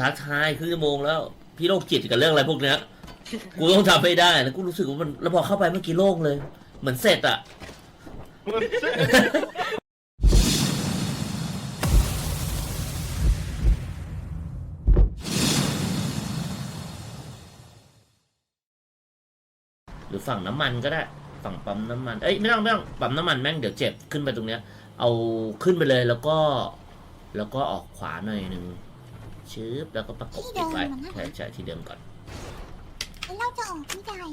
ท้าทายครึ่งชั่วโมงแล้ว พี่โรคจิตกับเรื่องอะไรพวกเนี้ย กูต้องทำให้ได้แล้วกูรู้สึกว่ามันแล้วพอเข้าไปเมื่อกี้โล่งเลย เหมือนเสร็จอะหรือฝั่งน้ำมันก็ได้ ฝั่งปั๊มน้ำมันเอ้ยไม่ต้องไม่ต้องปั๊มน้ำมันแม่งเดี๋ยวเจ็บขึ้นไปตรงเนี้ย เอาขึ้นไปเลยแล้วก็ แล้วก็ออกขวาหน่อยหนึ่ง ชืบแล้วก็ประกบติดไว้ใช่ใช่ที่เดิมก่อนแล้วเราจะออกไม่ได้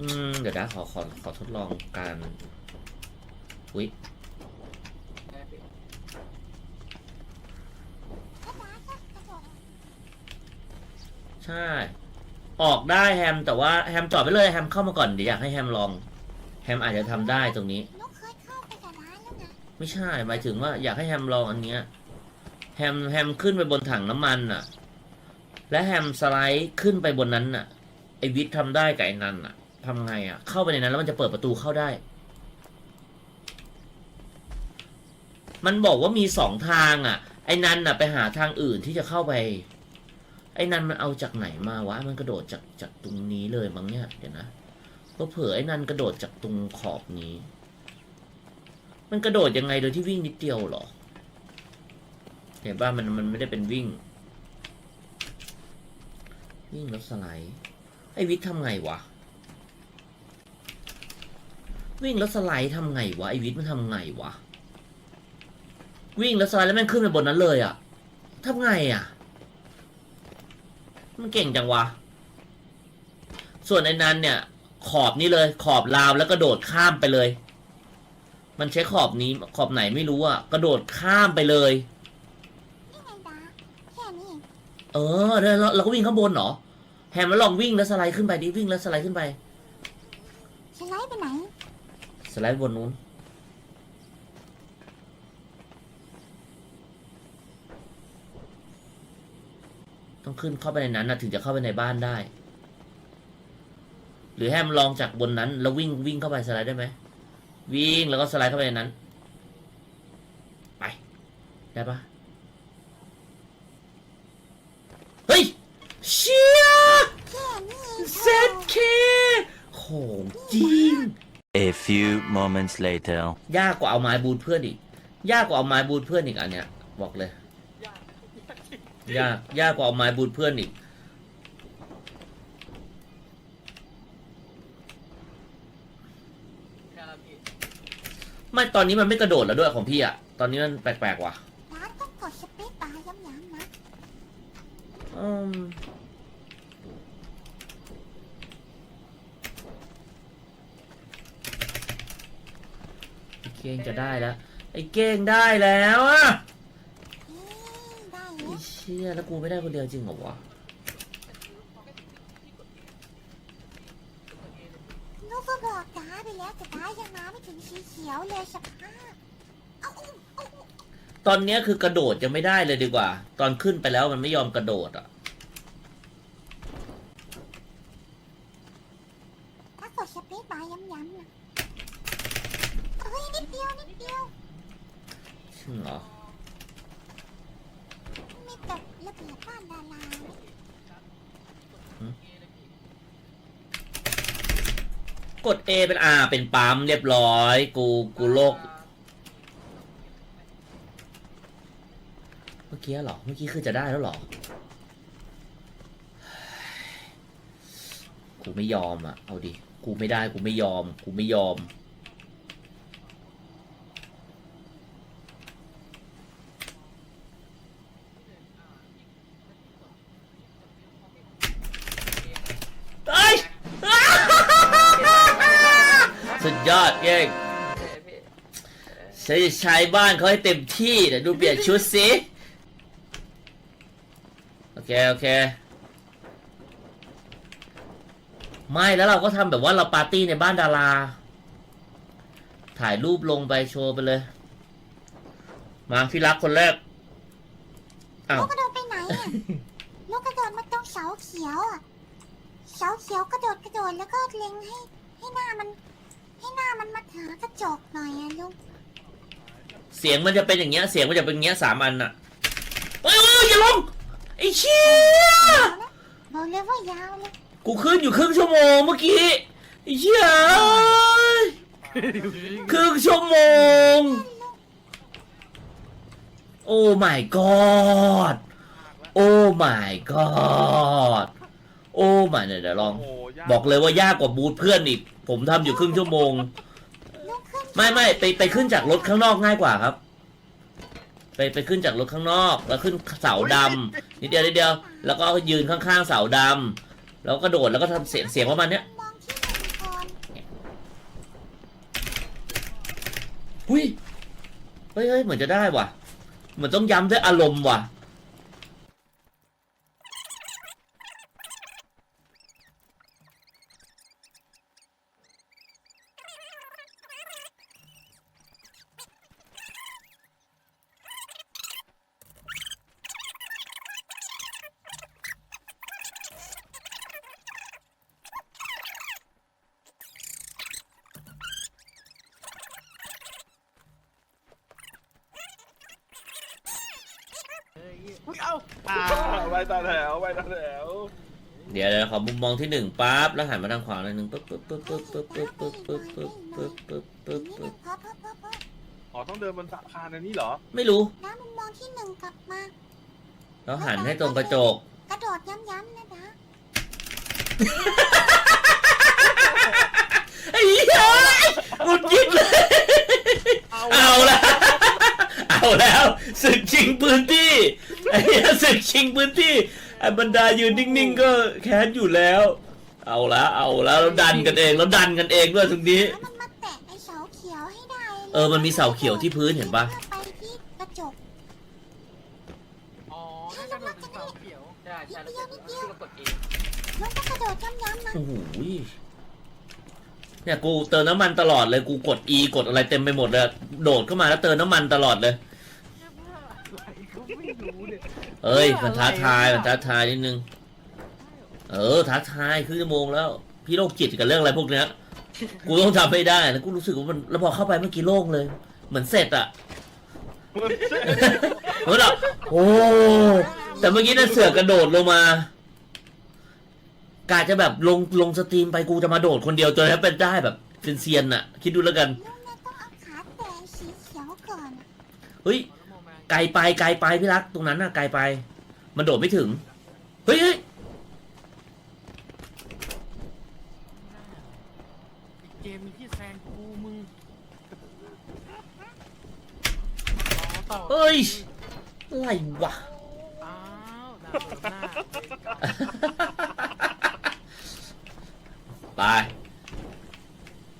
อืมเดี๋ยวนะขอขอขอทดลองการอุ้ยถ้าบ้าก็กระโดดใช่ ออกได้แฮมแต่ว่าแฮมจอดไปเลยแฮมเข้ามาก่อนเดี๋ยวอยากให้แฮมลองแฮมอาจจะทำได้ตรงนี้นกเคยเข้าไปกับร้านแล้วนะไม่ใช่หมายถึงว่าอยากให้แฮมลองอันเนี้ย แฮมแฮมขึ้นไปบนถังน้ำมันน่ะ และแฮมสไลด์ขึ้นไปบนนั้นน่ะ ไอวิทย์ทำได้กับไอ้นันน่ะทำไงอะ เข้าไปในนั้นแล้วมันจะเปิดประตูเข้าได้ มันบอกว่ามีสองทางอะ ไอ้นันน่ะไปหาทางอื่นที่จะเข้าไป ไอ้นันมันเอาจากไหนมาวะ มันกระโดดจากจากตรงนี้เลยมั้งเนี่ย เดี๋ยวนะก็เผื่อไอ้นันกระโดดจากตรงขอบนี้ มันกระโดดยังไงโดยที่วิ่งนิดเดียวหรอ เห็นป่ะมันมันไม่ได้เป็นวิ่ง วิ่งแล้วสไลด์ไอ้วิทย์ทำไงวะ วิ่งแล้วสไลด์ทำไงวะไอ้วิทย์มันทำไงวะ วิ่งแล้วสไลด์แล้วแม่งขึ้นไปบนนั้นเลยอะทำไงอะมันเก่งจังวะ ส่วนไอ้นั้นเนี่ย ขอบนี่เลย ขอบราวแล้วกระโดดข้ามไปเลย มันใช้ขอบนี้ขอบไหนไม่รู้อะกระโดดข้ามไปเลย นี่ไงบ้าแค่นี้เอง เออแล้วเราเราก็วิ่งข้างบนเหรอแฮมแล้วลองวิ่งแล้วสไลด์ขึ้นไปดิวิ่งแล้วสไลด์ขึ้นไป สไลด์ไปไหน สไลด์บนนู้น ต้องขึ้นเข้าไปในนั้นนะถึงจะเข้าไปในบ้านได้ หรือแฮมลองจากบนนั้น แล้ววิ่งวิ่งเข้าไปสไลด์ได้ไหมวิ่งแล้วก็สไลด์เข้าไปในนั้น ไป ได้ปะเฮ้ย เชี่ยแค่นี้เองเซตเคโหจริง A few moments later. ยากกว่าเอาไม้บูทเพื่อนอีก ยากกว่าเอาไม้บูทเพื่อนอีกอันเนี้ยบอกเลย ยาก ยากกว่าเอาไม้บูทเพื่อนอีก ไม่ตอนนี้มันไม่กระโดดแล้วด้วยของพี่อะตอนนี้มันแปลกๆว่ะ ร้านต้องกดสเปซบาร์ย้ำๆนะ อืมไอ้เก้งจะได้แล้ว ไอ้เก้งได้แล้วอะไอ้เชี่ยแล้วกูไม่ได้คนเดียวจริงเหรอวะนกก็บอกจ้าไปแล้วแต่บ้ายังมาไม่ถึงสีเขียวเลยสภาพเอาเอาเอาตอนเนี้ยคือกระโดดยังไม่ได้เลยดีกว่า ตอนขึ้นไปแล้วมันไม่ยอมกระโดดอะ ถ้ากดสเปซบาร์ย้ำๆนะ เฮ้ยนิดเดียวนิดเดียวใช่เหรอมีแต่ระเบียบบ้านดารากด A เป็นอาเป็นปั๊มเรียบร้อย กูกูโลก เมื่อกี้เหรอ เมื่อกี้คือจะได้แล้วเหรอ กูไม่ยอมอะ เอาดิ กูไม่ได้ กูไม่ยอม กูไม่ยอม เอ้ย สุดยอดเย้งฉันจะใช้บ้านเขาให้เต็มที่เดี๋ยวดูเปลี่ยนชุดสิโอเคโอเคไม่แล้วเราก็ทำแบบว่าเราปาร์ตี้ในบ้านดารา ถ่ายรูปลงไปโชว์ไปเลย มาพี่รักคนแรกอ้าวนกกระโดดไปไหนอะนกกระโดดมาตรงเสาเขียวอะ เสาเขียวกระโดดกระโดดแล้วก็เล็งให้ ให้หน้ามัน ให้หน้ามันมาหากระจกหน่อยอะลุงเสียงมันจะเป็นอย่างเงี้ย เสียงมันจะเป็นอย่างเงี้ยสามอันอะเฮ้ยเฮ้ยอย่าลงเชี่ยบอกเลยว่ายาวเลยกูขึ้นอยู่ครึ่งชั่วโมงเมื่อกี้ไอ้เชี่ยครึ่งชั่วโมง โอ้ my god โอ้ my god โอ้ my เดี๋ยวเดี๋ยวลอง โอ้ยากบอกเลยว่ายากกว่าบูธเพื่อนอีก ผมทำอยู่ครึ่งชั่วโมงลุกขึ้นไม่ไม่ไปไปขึ้นจากรถข้างนอกง่ายกว่าครับ ไปไปขึ้นจากรถข้างนอก แล้วขึ้นเสาดำนิดเดียวนิดเดียว แล้วก็ยืนข้างๆเสาดำแล้วก็กระโดดแล้วก็ทำเสียงเสียงประมาณเนี้ยมองที่หนึ่งก่อนหุ้ยเฮ้ยเฮ้ยเหมือนจะได้ว่ะ เหมือนต้องย้ำด้วยอารมณ์ว่ะ อ่าไปตาแถวไปตาแถวเดี๋ยวเดี๋ยวขอมุมมองที่หนึ่งปั๊บแล้วหันมาทางขวาหน่อยหนึ่งปึ๊บปึ๊บปึ๊บปึ๊บปึ๊บปึ๊บปึ๊บปึ๊บปึ๊บปึ๊บปึ๊บปึ๊บปึ๊บพอพอพอพออ๋อต้องเดินบนสะพานอันนี้เหรอ ไม่รู้น้ำมันมองที่หนึ่งกลับมาแล้วหันให้ตรงกระจก กระโดดย้ำๆนะนะไอ้เหี้ยหงุดหงิดเลยเอาละาแล้วศึกชิงพื้นที่ไอ้เหี้ยศึกชิงพื้นที่ไอ้บรรดายืนนิ่งๆก็แค้นอยู่แล้ว เอาละเอาแล้วเราดันกันเองแล้วดันกันเองด้วยตรงนี้ แล้วมันมาแตะไอ้เสาเขียวให้ได้ลยเออมันมีเสาเขียวที่พื้นเห็นปะพื่อไปที่กระจก อ๋อนั่นกระโดดเป็นเสาเขียวใช่ใช่แล้วก็ที่เรากดเองมันก็กระโดดย้ำๆนะ โอ้โหเนี่ยกูเติมน้ำมันตลอดเลยกูกด E กดอะไรเต็มไปหมดเลย โดดเข้ามาแล้วเติมน้ำมันตลอดเลยอะไรก็ไม่รู้ เนี่ยเอ้ยมันท้าทายมันท้าทายนิดนึง เออท้าทายครึ่งชั่วโมงแล้ว พี่โรคจิตกับเรื่องอะไรพวกเนี้ย กูต้องทำให้ได้แล้วกูรู้สึกว่ามันแล้วพอเข้าไปเมื่อกี้โล่งเลย เหมือนเสร็จอะเหมือนแบบโอ้แต่เมื่อกี้น่ะเสือกกระโดดลงมากาจะแบบลงลงสตรีมไปกูจะมาโดดคนเดียวจนให้เป็นได้แบบเป็นเซียนอะคิดดูแล้วกันลุงนะต้องเอาขาแตะสีเขียวก่อน เฮ้ย ไกลไปไกลไปพี่รักตรงนั้นน่ะไกลไป มันโดดไม่ถึง เฮ้ยเฮ้ยเกมมีที่แซงกูมึงอ๋อต่อเฮ้ยอะไรวะ อ้าวดาวหน้าไป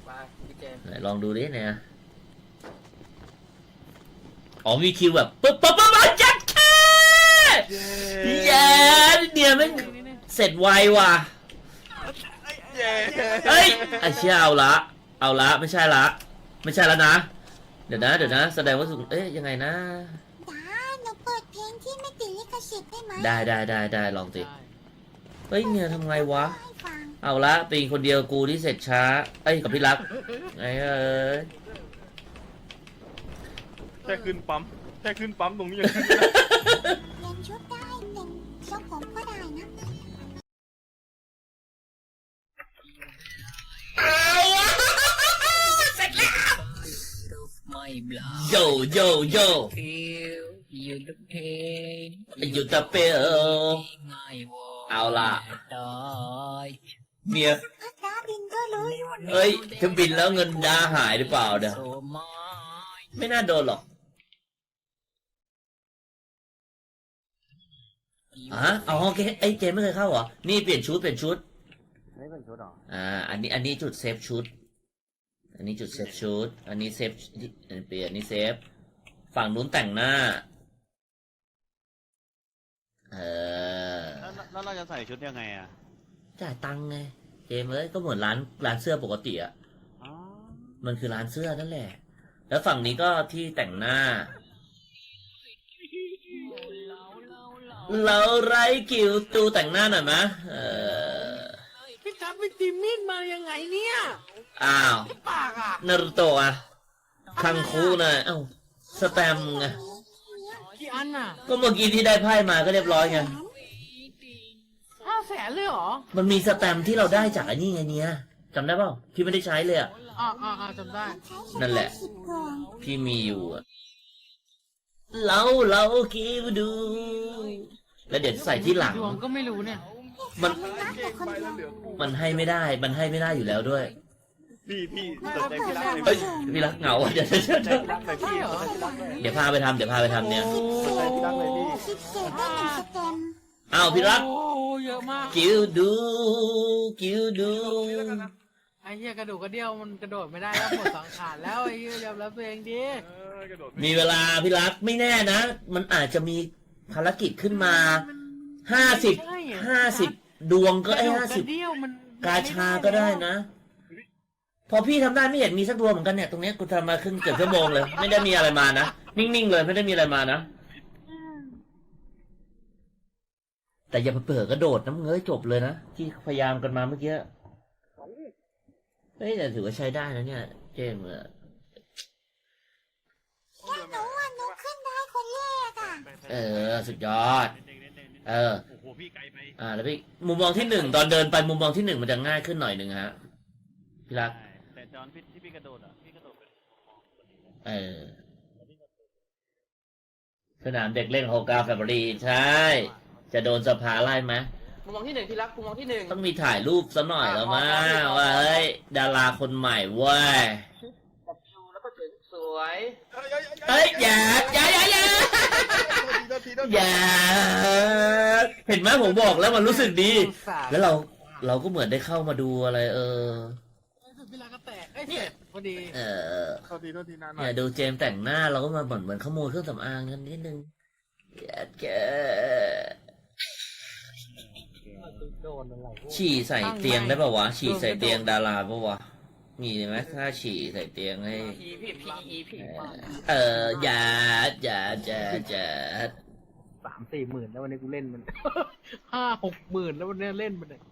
ไปพี่เจมส์ไหนลองดูดิเนี่ย อ๋อมีคิวแบบปึ๊บปึ๊บปึ๊บปึ๊บจัดแค่เย้เดียแม่งนี่นี่เสร็จไวว่ะ เย้เฮ้ยไอ้เชี่ยเอาละ เอาละไม่ใช่ละ ไม่ใช่แล้วนะ เดี๋ยวนะ เดี๋ยวนะ แสดงว่าสุเอ๊ยยังไงนะได้หนูเปิดเพลงที่ไม่ติดลิขสิทธิ์ได้ไหมได้ได้ได้ได้ลองติด้เฮ้ยเนี่ยทำไงวะ ให้ฟังเอาละปีคนเดียวกูที่เสร็จช้า เอ้ยกับพี่รักไอ้เอ้ย ค่ขึ้นปั๊มแค่ขึ้นปั๊มตรงนี้ยังขึ้นไม่ได้ เปลี่ยนชุดได้เปลี่ยนทรงผมก็ได้นะไม่บลาโยโยโยฟิลอยู่ดับเพลงอยู่ตะเปลเอาล่ะเมียพักดาบินก็รู้อยู่เอ้ยถ้าบินแล้วเงินดาหายหรือเปล่าเดี๋ยวโซมาไม่น่าโดนหรอก อะอ๋อโอเคไอ้ยเจมไม่เคยเข้าเหรอ นี่เปลี่ยนชุดเปลี่ยนชุดนี่เป็นชุดเหรอ อ่า อันนี้ อันนี้จุดเซฟชุด อันนี้จุดเซฟชุด อันนี้เซฟอันเปลี่ยนอันนี้เซฟ ฝั่งนู้นแต่งหน้า เออ แล้วแล้วเราจะใส่ชุดยังไงอะ จ่ายตังค์ไงเจมเอ้ยก็เหมือนร้านร้านเสื้อปกติอะ อ๋อ มันคือร้านเสื้อนั่นแหละ แล้วฝั่งนี้ก็ที่แต่งหน้า เราไร้กิวตูแต่งหน้าหน่อยมะเออพี่ทับไปตีมีดมายังไงเนี่ยอ้าว ปากอะนารุโตะอะคังคูนะเอ้าสแตมป์ไงกี่อันอะก็เมื่อกี้ที่ได้ไพ่มาก็เรียบร้อยไงแสนเลยเหรอมันมีสแตมป์ที่เราได้จากไอ้นี่ไงเนี่ยจำได้เปล่าพี่ไม่ได้ใช้เลยอะอ่าอ่าอ่าจำได้มันใช้สนั่นแหละสิบกล่องพี่มีอยู่อะเราเราคิดดู แล้วเดี๋ยวใส่ที่หลัง ดวงก็ไม่รู้เนี่ย มันมันนับแต่คนเดียวมันให้ไม่ได้ มันให้ไม่ได้อยู่แล้วด้วย พี่พี่สนใจพี่รักเลยเฮ้ยพี่รักเหงาอะเดี๋ยวเดี๋ยวเดี๋ยวพี่รักเลยพี่ใช่เหรอสนใจพี่รักเลยเดี๋ยวพาไปทำเดี๋ยวพาไปทำเนี่ย สนใจพี่รักเลยพี่สิบเศษได้หนึ่งสแตมป์อ้าวพี่รัก โอ้เยอะมาก กิ้วดู กิ้วดู ไอ้เหี้ยกระดูกกระเดี่ยวมันกระโดดไม่ได้แล้วหมดสังขารแล้วไอ้เหี้ยยอมรับตัวเองดิ เออกระโดดมีเวลาพี่รักไม่แน่นะ มันอาจจะมี ภารกิจขึ้นมาห้าสิบห้าสิบดวงก็ไอ้ระดูห้าสิบกระเดี่ยวมันกาชาก็ได้นะ พอพี่ทำได้ไม่เห็นมีสักดวงเหมือนกันเนี่ยตรงเนี้ยกูทำมาครึ่งเกือบชั่วโมงเลย ไม่ได้มีอะไรมานะ นิ่งๆเลยไม่ได้มีอะไรมานะ แต่อย่าไปเปิดกระโดดน้ำเงยจบเลยนะ ที่พยายามกันมาเมื่อกี้เฮ้ยแต่ถือว่าใช้ได้นะเนี่ย เจมส์อะ หนูอะหนูขึ้นได้คนแรกอะ เออ สุดยอด เออ โอ้โหพี่ไกลไปอ่า แล้วพี่มุมมองที่หนึ่งตอนเดินไปมุมมองที่หนึ่งมันจะง่ายขึ้นหน่อยหนึ่งฮะพี่รัก แต่จอนพี่ที่พี่กระโดดอะพี่กระโดดเป็นเออ สนามเด็กเล่นโฮกาแฟบรีใช่ จะโดนสภาไล่ไหมมุมมองที่หนึ่งที่รักมุมมองที่หนึ่งต้องมีถ่ายรูปซะหน่อยแล้วมั้อะงว่าเฮ้ยดาราคนใหม่เว้ยกับยูแล้วก็ถึงส วยเฮ้ยอย่าอย่าอย่าอย่าโทษทีโทษทีอย่าเห็นไหมผมบอกแล้วมันรู้สึกดี แล้วเราเราก็เหมือนได้เข้ามาดูอะไร เออพี่รักก็แตกเอ้ยเสร็จพอดี เออโทษทีโทษทีนานหน่เนี่อยยดูเจมส์แต่งหน้าเราก็มาเหมือนเหมือนขโมยเครื่องสำอางกันนิดนึงอย่าแกโดนอะไรฉี่ใส่เตียงได้ป่าวะ ฉี่ใส่เตียงดาราป่าวะ มีไหมถ้าฉี่ใส่เตียงให้ อีพี่พี่อีพี่เอออย่าอย่าอย่าอย่าสามสี่หมื่นแล้ววันนี้กูเล่นมัน ห้าหกหมื่นแล้ววันนี้เล่นมันเนี่ย